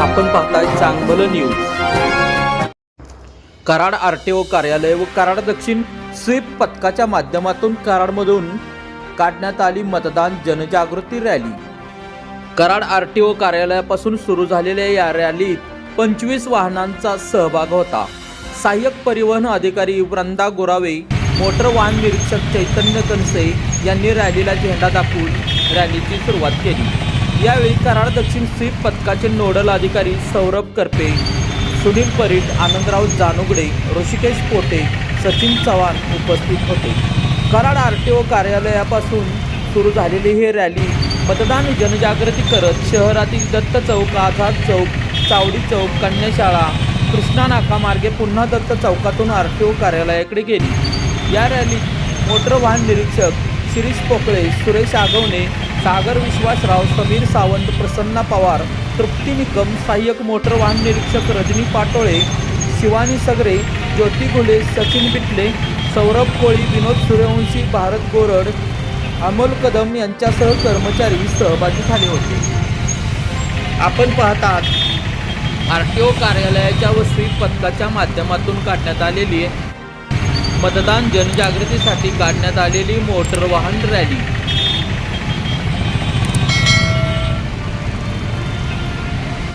आपण पाहताय चांगलं news Karad R T O कार्यालय व कराड दक्षिण स्वीप पथकाच्या माध्यमातून कराडमधून काढण्यात आली मतदान जनजागृती rally. Karad R T O कार्यालयापासून सुरू झालेल्या या रॅलीत पंचवीस वाहनांचा सहभाग होता. सहाय्यक परिवहन अधिकारी वृंदा गोरावे मोटर वाहन निरीक्षक चैतन्य कनसे यांनी रॅलीला झेंडा दाखवून रॅलीची सुरुवात केली. यावेळी कराड दक्षिण स्वीप पथकाचे नोडल अधिकारी सौरभ करपे सुनील परीट आनंदराव जानुगडे ऋषिकेश पोटे सचिन चव्हाण उपस्थित होते. कराड आर टी ओ कार्यालयापासून सुरू झालेली ही रॅली मतदान जनजागृती करत शहरातील दत्त चौक आझाद चौक चावडी चौक कन्याशाळा कृष्णा नाका मार्गे पुन्हा दत्त चौकातून आर टी ओ कार्यालयाकडे गेली. या रॅलीत मोटर वाहन निरीक्षक शिरीष पोकळे सुरेश आगवणे सागर विश्वासराव समीर सावंत प्रसन्ना पवार तृप्ती निकम सहाय्यक मोटर वाहन निरीक्षक रजनी पाटोळे शिवानी सगरे ज्योती घुले सचिन बिटले सौरभ कोळी विनोद सूर्यवंशी भारत गोरड अमोल कदम यांच्यासह कर्मचारी सहभागी झाले होते. आपण पाहतात आर टी ओ कार्यालयाच्या व पथकाच्या माध्यमातून काढण्यात आलेली मतदान जनजागृतीसाठी काढण्यात आलेली मोटर वाहन रॅली.